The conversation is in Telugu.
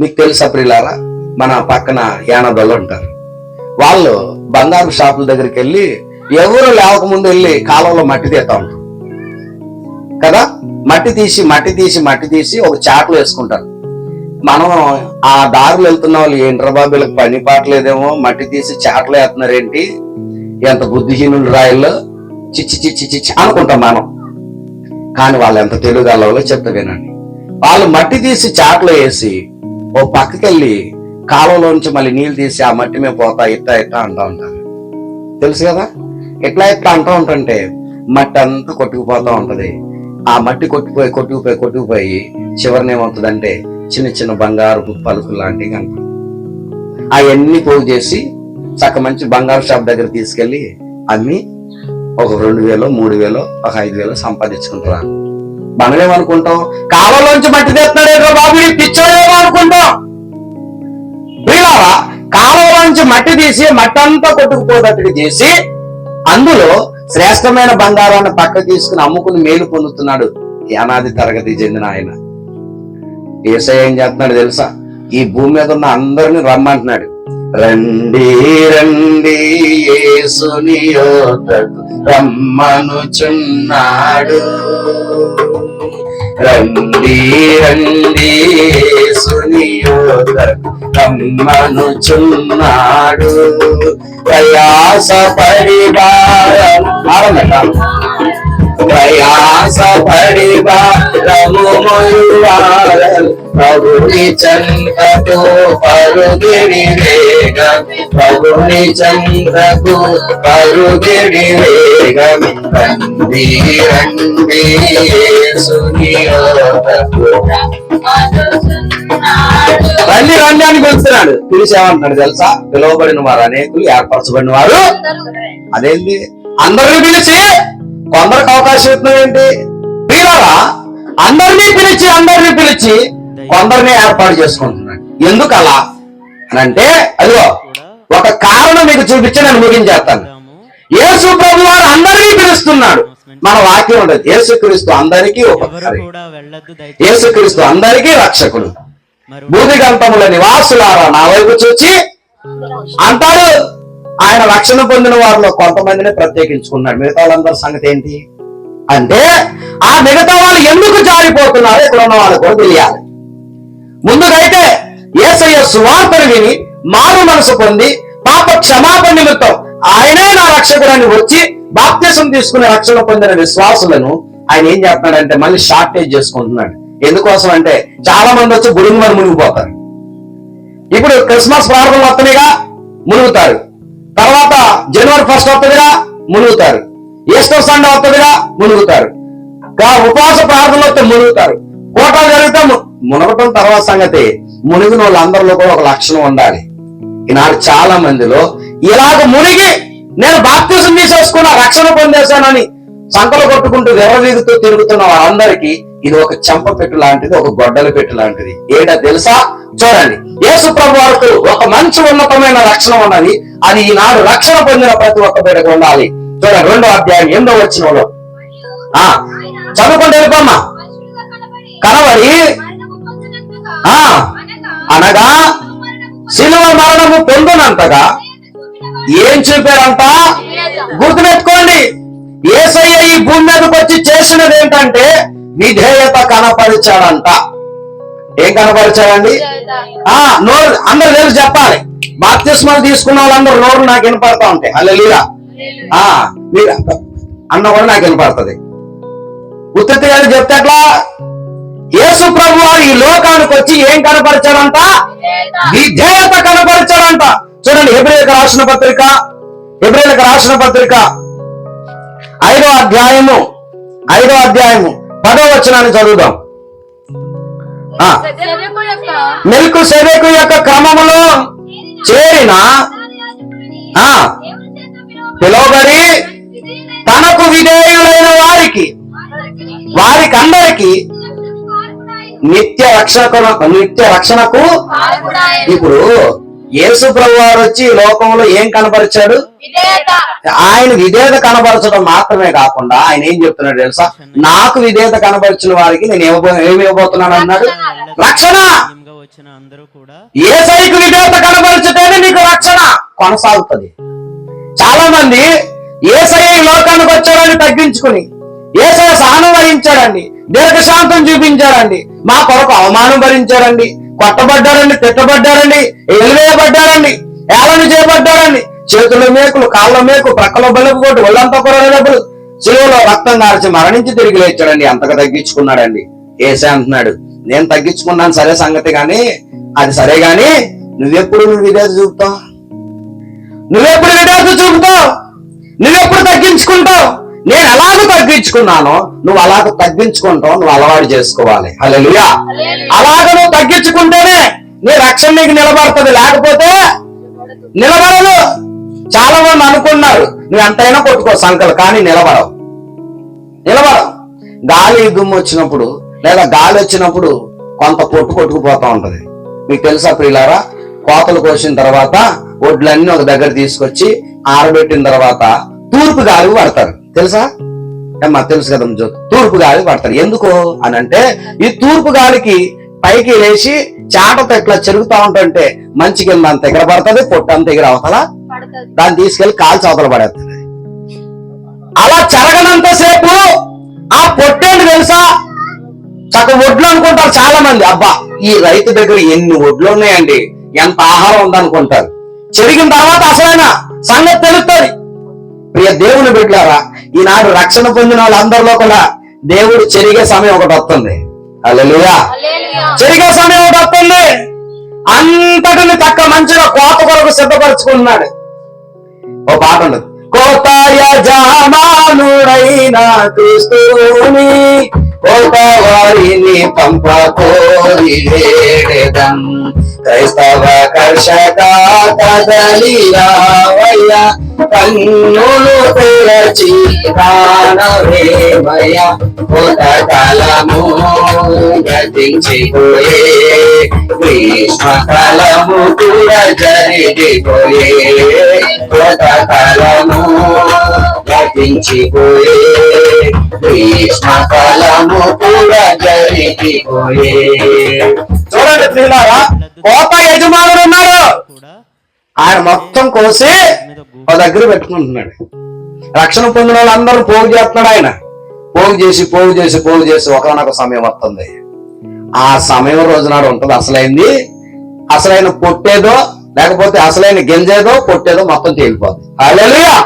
మీకు తెలుసా ప్రియులారా మన పక్కన యానదోళ్ళు ఉంటారు. వాళ్ళు బంగారు షాపుల దగ్గరికి వెళ్ళి ఎవరు లేవకముందు వెళ్ళి కాలంలో మట్టి తీస్తా ఉంటారు. కదా? మట్టి తీసి మట్టి తీసి మట్టి తీసి ఒక చాట్లు వేసుకుంటారు. మనం ఆ దారులు వెళ్తున్న వాళ్ళు ఏంట్రా బాబు వీళ్ళకి పని పాటలేదేమో మట్టి తీసి చాట్లు వేస్తున్నారు ఏంటి? ఎంత బుద్ధిహీనులు రాయల్లో చిచ్చి చిచ్చి చిచ్చి అనుకుంటాం మనం. కానీ వాళ్ళు ఎంత తెలుగులో చెప్తా వినండి. వాళ్ళు మట్టి తీసి చాట్లో వేసి ఓ పక్కకెళ్ళి కాలంలోంచి మళ్ళీ నీళ్ళు తీసి ఆ మట్టి మీద పోతా ఇట్టా ఇట్టా అంటా ఉంటారు. తెలుసు కదా? ఎట్లా ఎట్లా అంటూ ఉంటుంటే మట్టి అంతా కొట్టుకుపోతా ఉంటది. ఆ మట్టి కొట్టుకుపోయి కొట్టుకుపోయి కొట్టుకుపోయి చివరిని ఏమవుతుందంటే చిన్న చిన్న బంగారు పలుకులు లాంటివి కనపడతాయి. అవన్నీ పోగు చేసి చక్క మంచి బంగారు షాప్ దగ్గర తీసుకెళ్ళి అమ్మి ఒక రెండు వేలు మూడు వేలు ఒక ఐదు వేలు సంపాదించుకుంటారు? మనమేమనుకుంటాం? కాలంలోంచి మట్టి తెస్తున్నాడు బాబు పిచ్చోడేమో! చేసి మట్టంతా కొట్టుకుపోదట్టుగా చేసి అందులో శ్రేష్టమైన బంగారాన్ని పక్క తీసుకుని అమ్ముకుని మేలు పొందుతున్నాడు యానాది తరగతి చెందిన ఆయన. ఏసఐ ఏం చేస్తున్నాడు తెలుసా? ఈ భూమి మీద ఉన్న అందరిని రమ్మంటున్నాడు. రండి రండి ఏసుని రమ్మనుచున్నాడు. రండి రండి రమ్మనుచున్నాడు ప్రయాస పరివారం ప్రయాస పరివారము మొయ్యారల్ ప్రభుని చంద్రకు పరుగిడి వేగం ప్రభుని చంద్రకు పరుగిడి వేగం రండి రండి యేసుని యొద్దకు రండి రండి అని పిలుస్తున్నాడు పిలిచేమంటున్నాడు తెలుసా? పిలువబడిన వారు అనేకులు ఏర్పరచబడిన వారు అదేంటి అందరిని పిలిచి కొందరికి అవకాశం ఇస్తున్నాడు ఏంటి? వీరారా అందరినీ పిలిచి అందరినీ పిలిచి కొందరిని ఏర్పాటు చేసుకుంటున్నాడు. ఎందుకు అలా అని అంటే అదిగో ఒక కారణం మీకు చూపించి నేను ముగించేస్తాను. యేసు ప్రభు వారు అందరినీ పిలుస్తున్నాడు. మన వాక్యం ఉండదు యేసుక్రీస్తు అందరికీ ఉపకారి. యేసుక్రీస్తు అందరికీ రక్షకుడు. భూదిగంతముల నివాసులారా నా వైపు చూచి. అంటాడు ఆయన రక్షణ పొందిన వారిలో కొంతమందిని ప్రత్యేకించుకున్నాడు. మిగతా వాళ్ళందరి సంగతి ఏంటి? అంటే ఆ మిగతా వాళ్ళు ఎందుకు జారిపోతున్నారు ఇక్కడ ఉన్న వాళ్ళు కూడా తెలియాలి. ముందుకైతే ఏసయ్య సువార్తను విని మారు మనసు పొంది పాప క్షమాపణ నిమిత్తం ఆయనే నా రక్షకుడని వచ్చి బాప్త్యసం తీసుకుని రక్షణ పొందిన విశ్వాసులను ఆయన ఏం చేస్తున్నాడంటే మళ్ళీ షార్టేజ్ చేసుకుంటున్నాడు. ఎందుకోసం అంటే చాలా మంది వచ్చి గుడిని మరి మునిగిపోతారు. ఇప్పుడు క్రిస్మస్ ప్రారంభం వస్తుందిగా మునుగుతారు. తర్వాత జనవరి ఫస్ట్ వస్తుందిగా మునుగుతారు. ఈస్టర్ సండే వస్తుందిగా మునుగుతారు. ఉపవాస ప్రార్థనలు వస్తే మునుగుతారు. కోట జరిగితే మునగటం తర్వాత సంగతి మునిగిన వాళ్ళందరిలో కూడా ఒక లక్షణం ఉండాలి. ఈనాడు చాలా మందిలో ఇలాగ మునిగి నేను బాప్తిజం తీసేసుకున్న రక్షణ పొందేశానని సంకలు కొట్టుకుంటూ విరవీగుతూ తిరుగుతున్న వారందరికీ ఇది ఒక చెంప పెట్టు లాంటిది ఒక గొడ్డల పెట్టు లాంటిది. ఏడా తెలుసా? చూడండి. యేసు ప్రభు వారికి ఒక మంచి ఉన్నతమైన రక్షణ ఉన్నది. అది ఈనాడు రక్షణ పొందిన ప్రతి ఒక్క బిడ్డకు ఉండాలి. చూడండి రెండో అధ్యాయం ఎనిమిదో వచ్చిన ఆ చదువుకుంటే వెళ్ళిపోమ్మా. కనబడి ఆ అనగా శిలువ మరణము పొందునంతగా ఏం చూపారంట? గుర్తుపెట్టుకోండి. ఏసయ్య ఈ భూమి మీదకి వచ్చి చేసినది ఏంటంటే విధేయత కనపరిచాడంట. ఏం కనపరిచాడండి? ఆ నోరు అందరు తెలిసి చెప్పాలి. బాప్తిస్మాలు తీసుకున్న వాళ్ళందరూ నోరు నాకు వినపడతా ఉంటాయి. అల్లెలుగా ఆ మీరు అన్న కూడా నాకు వినపడుతుంది. ఉత్తి గారు చెప్తే ఎట్లా? యేసు ప్రభు ఈ లోకానికి వచ్చి ఏం కనపరిచాడంట? విధేయత. కనపరిచాడంట. చూడండి ఎబ్రిలకు రాసిన పత్రిక ఎబ్రిలకు రాసిన పత్రిక ఐదో అధ్యాయము ఐదో అధ్యాయము. పదో వచనాన్ని చదువుదాం మెల్కు సెదెకు యొక్క క్రమములో చేరిన పిలువబడి తనకు విధేయులైన వారికి వారికి అందరికి నిత్య రక్షణ నిత్య రక్షణకు ఇప్పుడు యేసు ప్రభు వారు వచ్చి ఈ లోకంలో ఏం కనపరిచాడు? ఆయన విధేయత కనపరచడం మాత్రమే కాకుండా ఆయన ఏం చెప్తున్నాడు తెలుసా? నాకు విధేయత కనపరిచిన వారికి నేను ఏమి ఇవ్వబోతున్నాను అన్నాడు? రక్షణ. ఏ సైకు విధేయత కనబరుచుతేనే నీకు రక్షణ కొనసాగుతుంది. చాలా మంది ఏసఐ లోకానికి వచ్చాడని తగ్గించుకుని ఏసఐ సహనం వహించాడండి దీర్ఘశాంతం చూపించాడండి మా కొరకు అవమానం భరించాడండి కొట్టబడ్డారండి తిట్టబడ్డారండి ఎలివేయబడ్డారండి ఏలను చేయబడ్డారండి. చేతుల మేకులు కాళ్ళ మేకు ప్రక్కల బలుపు కొట్టి ఒళ్ళంతా కొరడబులు చెరువులో రక్తం కార్చి మరణించి తిరిగి లేచాడండి. అంతగా తగ్గించుకున్నాడండి. ఏసే అంటున్నాడు నేను తగ్గించుకున్నాను సరే సంగతి గాని అది సరే గాని నువ్వెప్పుడు నువ్వు విధేత చూపుతావు? నువ్వెప్పుడు విధేత చూపుతావు? నువ్వెప్పుడు తగ్గించుకుంటావు? నేను ఎలాగో తగ్గించుకున్నానో నువ్వు అలాగ తగ్గించుకుంటావు నువ్వు అలవాటు చేసుకోవాలి. హల్లెలూయా. అలాగ నువ్వు తగ్గించుకుంటేనే నీ రక్షణ నీకు నిలబడుతుంది. లేకపోతే నిలబడదు. చాలా మంది అనుకున్నారు నువ్వు ఎంతైనా కొట్టుకో సంకలు. కానీ నిలబడవు. నిలబడవు. గాలి దుమ్ము వచ్చినప్పుడు లేదా గాలి వచ్చినప్పుడు కొంత పొట్టు కొట్టుకుపోతా ఉంటది. మీకు తెలుసా ప్రియులారా? కోతలు కోసిన తర్వాత ఒడ్లన్నీ ఒక దగ్గర తీసుకొచ్చి ఆరబెట్టిన తర్వాత తూర్పు గాలి పడతారు తెలుసా? ఏమ్మా తెలుసు కదా తూర్పు గాలి పడతారు ఎందుకు అని అంటే ఈ తూర్పు గాలికి పైకి లేచి చాటతో ఇట్లా చెరుగుతా ఉంటుంటే మంచి కింద అంత ఎగర పడుతుంది పొట్టు అంత ఎగర అవతలా దాన్ని తీసుకెళ్ళి కాల్చి అవతల పడేస్తుంది. అలా జరగనంతసేపు ఆ పొట్టేంటి తెలుసా? చక్క ఒడ్లు అనుకుంటారు చాలా మంది అబ్బా ఈ రైతు దగ్గర ఎన్ని ఒడ్లు ఉన్నాయండి? ఎంత ఆహారం ఉందనుకుంటారు. చెరిగిన తర్వాత అసలైన సంగతి తెలుస్తుంది ప్రియ దేవుని బిడ్డారా ఈనాడు రక్షణ పొందిన వాళ్ళందరిలో కూడా దేవుడు చెరిగే సమయం ఒకటి వస్తుంది. హల్లెలూయా. చెరిగే సమయం ఒకటి వస్తుంది. అంతటిని తక్క మంచిగా కోత కొరకు సిద్ధపరచుకున్నాడు ఓ పాట ఉండదు కోత యజమానుడైన క్రిస్తుని కోత వారిని పంప క్రైస్తవ కర్షక కదలి రావయ్య కన్నులు తెరచి ప్రాణవేమయ కోత కలము గతించిపోయే గ్రీష్మ కలము కూడా జరిగిపోయే కోత కలము గతించిపోయే గ్రీష్మ కాలము కూడా జరిగిపోయే చూడండి ప్రియులారా కోత యజమానుడు ఉన్నాడు. ఆయన మొత్తం కోసి ఒక దగ్గర పెట్టుకుంటున్నాడు. రక్షణ పొందిన వాళ్ళందరూ పోగు చేస్తున్నాడు ఆయన. పోగు చేసి పోగు చేసి పోగు చేసి ఒకనొక సమయం వస్తుంది. ఆ సమయం రోజునాడు ఉంటుంది. అసలైంది అసలైన పొట్టేదో లేకపోతే అసలైన గింజేదో పొట్టేదో మొత్తం తేలిపోతుంది హల్లెలూయా!